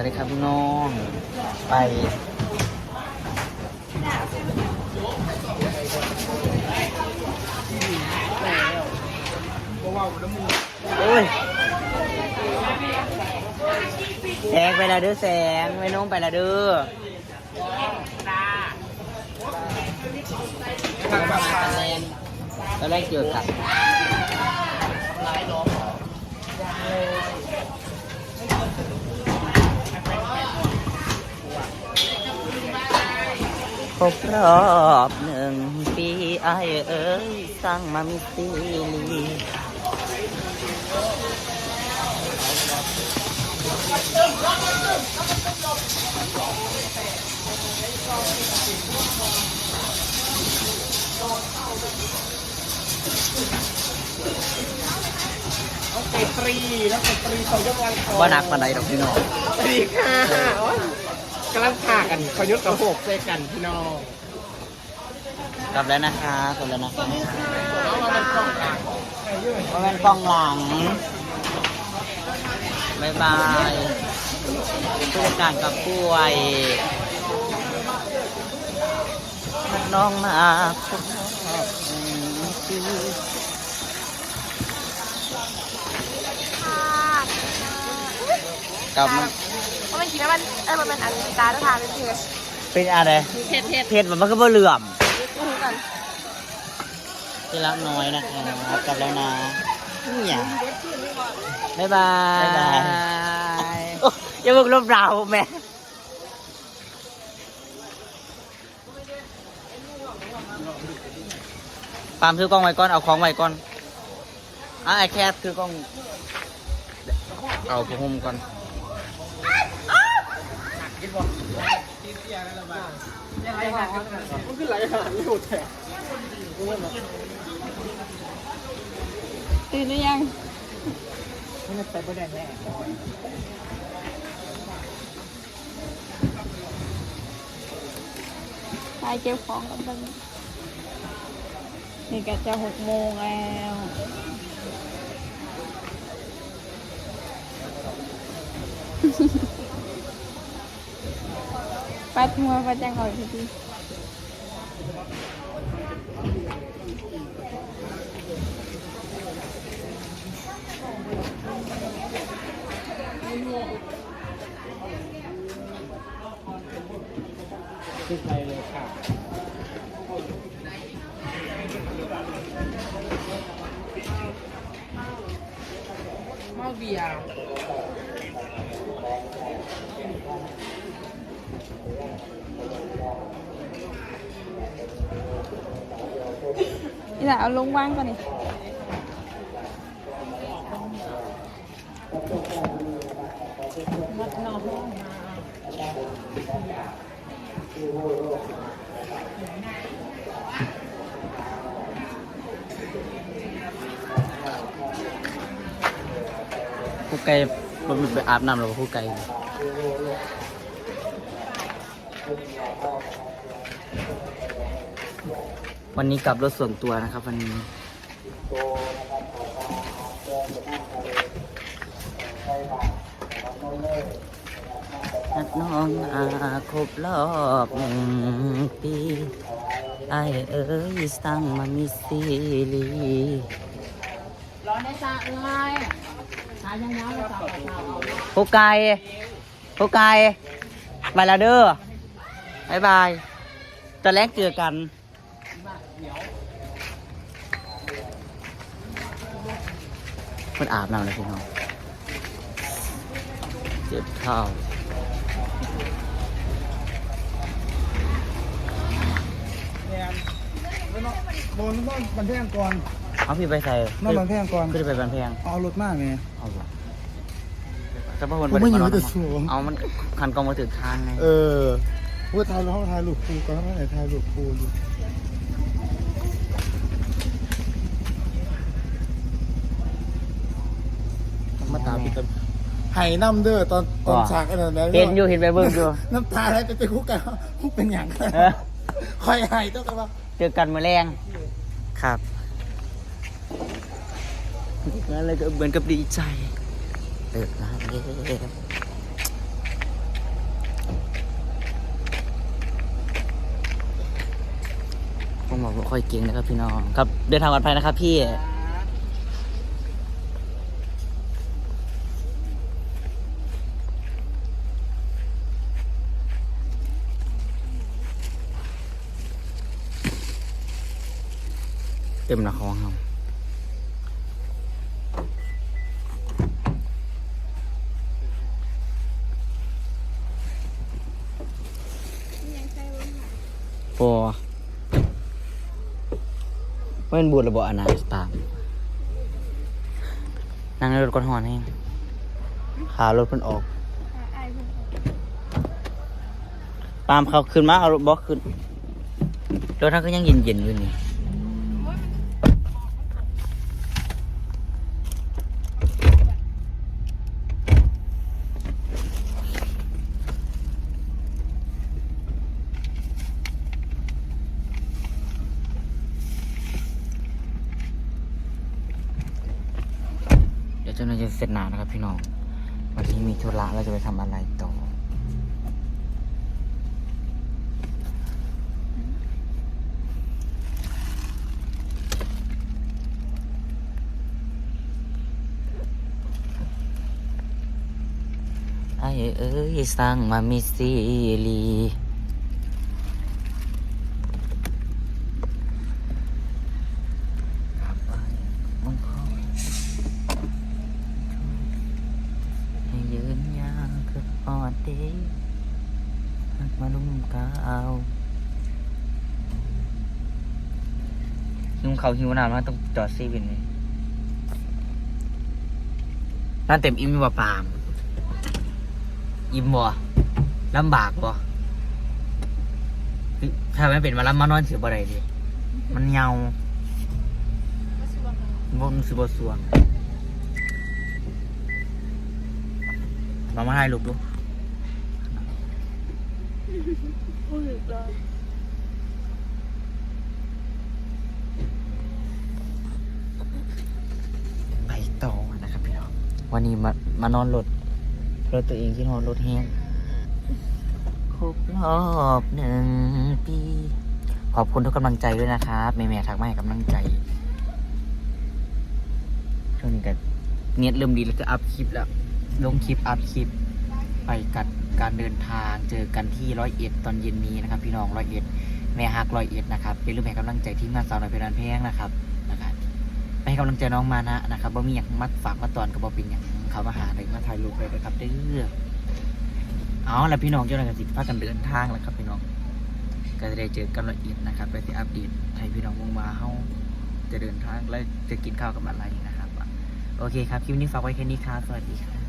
วัสดีครับพี่น้อง ไปโอ้ยแสงไปละเด้อแสงไปน้องไปละเด้อตอนแรกเกี่ยวกั ครบรอบหนึ่งปีไอายเอ้ยสร้างมามิซีลีว่านักมาไหนดอกพี่น้อง สวัสดีค่ะโอ๊ย กำลังผ่ากันขยุดกับหกใส่กันพี่น้องกลับแล้วนะคะกลับแล้วนะคะเอามาเป็นกล่องกลางว่าเป็นกล้องหลังบายบายผู้จัดการกับป่วยน้องมาครบรอบหนึ่งปีกลับมา เพราะมันคิดว่ามันเออมันเป็นอันตาตาทานเป็นเพจเป็นอะไรเพจเพจเพชรมันก็บ่เหลื่อมดูกันที่รักน้อยนะคะกลับแล้วนะเนี่ยบ๊ายบายบ๊ายบายโอ้ยอย่าเพิ่งลบเราแม่ปามถือกล้องไว้ก่อนเอาของไว้ก่อนอะไอ้แคทถือกล้องเอาผ้าห่มก่อน มันขึ้นไหลหาอยู่แท้ตื่นหรือยังมันไปประเด็นแน่ไปเก็บของกันบ้างนี่ก็จะหกโมงแล้ว ปัดหัวปัดจังก่อนพี่ขึ้นไปเลยค่ะเมาเบียร์ นี่แหละเอาลงว่างก่อนนี่ผู้ไก่ผมไปอาบน้ำหรอผู้ไก่ วันนี้กลับรถส่วนตัวนะครับ วันนี้นัดน้องอาครบรอบหนึ่งปีไอายเอ้ยสั่งมามีซีรีร้อนได้จ้าเอ้ยหายังยังเลยจ้าผู้ไก่ผู้ไก่มาแล้วเด้อ บายบายตอนแรกเจอกันมันอาบน้ำเลยพี่น้องเจ็บเท้าเนี่ยแล้วน้องโดนน้องบันเทิงก่อนเอาพี่ไปใส่น้องบันเทิงก่อนขึ้นไปบันแพงเอารถมากไงเอาบ่แต่พอคนผมไม่อยู่ด้แต่นสูงเอามันคันกองมาถึงทางไงเออ ว่าถ่ายรูปถ่ายรูปครูก่อนแล้วไหนถ่ายรูปครูอยู่มาตามพี่ต้นไห้น้ำเด้อตอนตอนฉากไอ้นั่นนะเห็นอยู่เห็นไปเบิ่งอยู่น้ำตาไหลไปไปคุกกันคุกเป็นอย่างเออคอยไห้ต้องกันว่าเจอกันมาแรงครับนั่นเลยก็เหมือนกับดีใจเติบร้านเล หมอกบ่ค่อยเก่งนะครับพี่น้องครับเดินทางปลอดภัยนะครับพี่เต็มละครครับปอ ว่าเป็นบูดระบบอนาสตามนั่งในรถก้อนหอนเองขารถเพิ่นออกตามเขาขึ้นมาเอารถบล็อกขึ้นรถท่านก็ยังเย็นเย็นๆอยู่นี่ เดี๋ยวเจ้าหน้าที่จะเสร็จนานนะครับพี่น้อง วันนี้มีธุระเราจะไปทำอะไรต่อ ไอ้เอ้ยสร้างมามีซีรีครับไอ้มังคอยให้ยืนยางคือปอดเด หักมาลุ่มกาวหิวเขาวหิวน้ำแล้วต้องจอดซีวินเลยนั่นเต็มอิ่มอยู่ว่าปามอิ่มบ่ลำบากบ่ถ้าไม่เป็นมาลำมานอนสิบ่ได้ดิมันเหงาบ่มันสิบ่สวงมามาให้ลูกดู ไปต่อนะครับพี่น้อง วันนี้มามานอนรถรถตัวเองที่นอนรถแห้งครบรอบหนึ่งปี ขอบคุณทุกกำลังใจด้วยนะครับแม่ๆทักมาให้กำลังใจ ช่วงนี้ก็เนียดเริ่มดีแล้วจะอัพคลิปแล้ว ลงคลิปอัพคลิป ไปกัดการเดินทางเจอกันที่ร้อยเอ็ดตอนเย็นนี้นะครับ พี่น้องร้อยเอ็ดแม่ฮักร้อยเอ็ดนะครับเป็นรูปแห่งกำลังใจที่งานสาวหน่อยเป็นรันแพงนะครับนะครับไปให้กำลังใจน้องมานะนะครับว่ามีอย่างมัดฝากมาตอนกับบอเป็นอย่างเขามาหาเลยมาถ่ายรูปเลยนะครับเด้อเอาแล้วพี่น้องเจ้าหน้าที่พากันเดินทางแล้วครับพี่น้องก็จะได้เจอกันละเอียดนะครับไปที่อัปเดตให้พี่น้องวงมาเฮาจะเดินทางและจะกินข้าวกับอะไรนะครับ โอเคครับคลิปนี้ฝากไว้แค่นี้ครับสวัสดีครับ